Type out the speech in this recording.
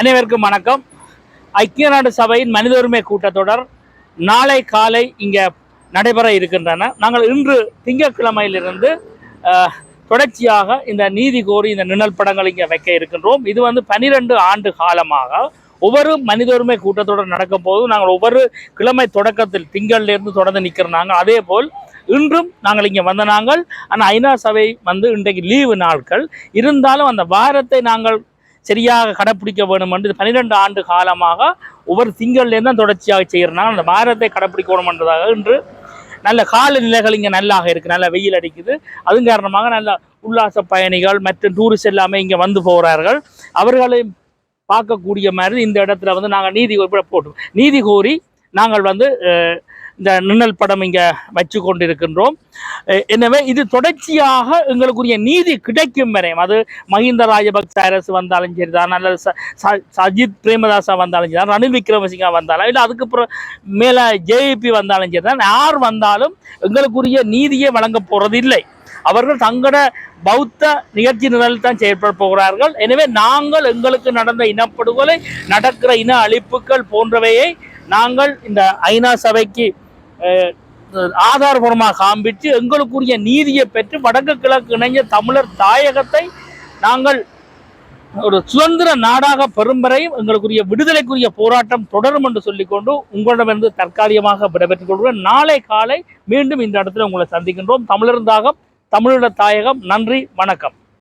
அனைவருக்கும் வணக்கம். ஐக்கிய நாடு சபையின் மனித உரிமை கூட்டத்தொடர் நாளை காலை இங்கே நடைபெற இருக்கின்றன. நாங்கள் இன்று திங்கட்கிழமையிலிருந்து தொடர்ச்சியாக இந்த நீதி கோரி இந்த நிழல் படங்கள் இங்கே வைக்க இருக்கின்றோம். இது வந்து பனிரெண்டு ஆண்டு காலமாக ஒவ்வொரு மனித உரிமை கூட்டத்தொடர் நடக்கும் போது நாங்கள் ஒவ்வொரு கிழமை தொடக்கத்தில் திங்கள்லேருந்து தொடர்ந்து நிற்கிறோம் அதே போல் இன்றும் நாங்கள் இங்கே வந்த நாங்கள். ஆனால் ஐநா சபை வந்து இன்றைக்கு லீவு நாட்கள். இருந்தாலும் அந்த வாரத்தை நாங்கள் சரியாக கடைப்பிடிக்க வேண்டும் என்று பன்னிரெண்டு ஆண்டு காலமாக ஒவ்வொரு திங்கள்லேருந்து தான் தொடர்ச்சியாக செய்கிறனால அந்த வாரத்தை கடைப்பிடிக்க வேணுமென்றதாக இன்று நல்ல காலநிலைகள் இங்கே நல்லாக இருக்குது நல்ல வெயில் அடிக்குது. அதன் காரணமாக நல்ல உல்லாச பயணிகள் மற்றும் டூரிஸ்ட் எல்லாமே இங்கே வந்து போகிறார்கள் அவர்களை பார்க்கக்கூடிய மாதிரி இந்த இடத்துல வந்து நாங்கள் நீதி கோரி போட்டோம் நீதி கோரி நாங்கள் வந்து இந்த நின்னல் படம் இங்கே வச்சு கொண்டிருக்கின்றோம். எனவே இது தொடர்ச்சியாக எங்களுக்குரிய நீதி கிடைக்கும் வரையும் அது மஹிந்த ராஜபக்ச அரசு வந்தாலும் சரிதான் அல்லது ச- சஜித் பிரேமதாசா வந்தாலும் சரிதான் ரணில் விக்ரமசிங்கா வந்தாலும் இல்லை அதுக்கப்புறம் மேலே ஜேபி வந்தாலும் சரிதான் யார் வந்தாலும் எங்களுக்குரிய நீதியை வழங்க போறதில்லை. அவர்கள் தங்களோட பௌத்த நிகழ்ச்சி நிரல் தான் செயற்பட போகிறார்கள். எனவே நாங்கள் எங்களுக்கு நடந்த இனப்படுகொலை நடக்கிற இன அழிப்புகள் போன்றவையை நாங்கள் இந்த ஐநா சபைக்கு ஆதாரபூர்வமாக காண்பித்து எங்களுக்குரிய நீதியை பெற்று வடக்கு கிழக்கு இணைஞ்ச தமிழர் தாயகத்தை நாங்கள் ஒரு சுதந்திர நாடாக பெறும் வரையும் எங்களுக்குரிய விடுதலைக்குரிய போராட்டம் தொடரும் என்று சொல்லிக்கொண்டு உங்களிடமிருந்து தற்காலிகமாக விடைபெற்றுக் கொள்கிறேன். நாளை காலை மீண்டும் இந்த இடத்துல உங்களை சந்திக்கின்றோம். தமிழர் தாகம் தமிழீழ தாயகம். நன்றி வணக்கம்.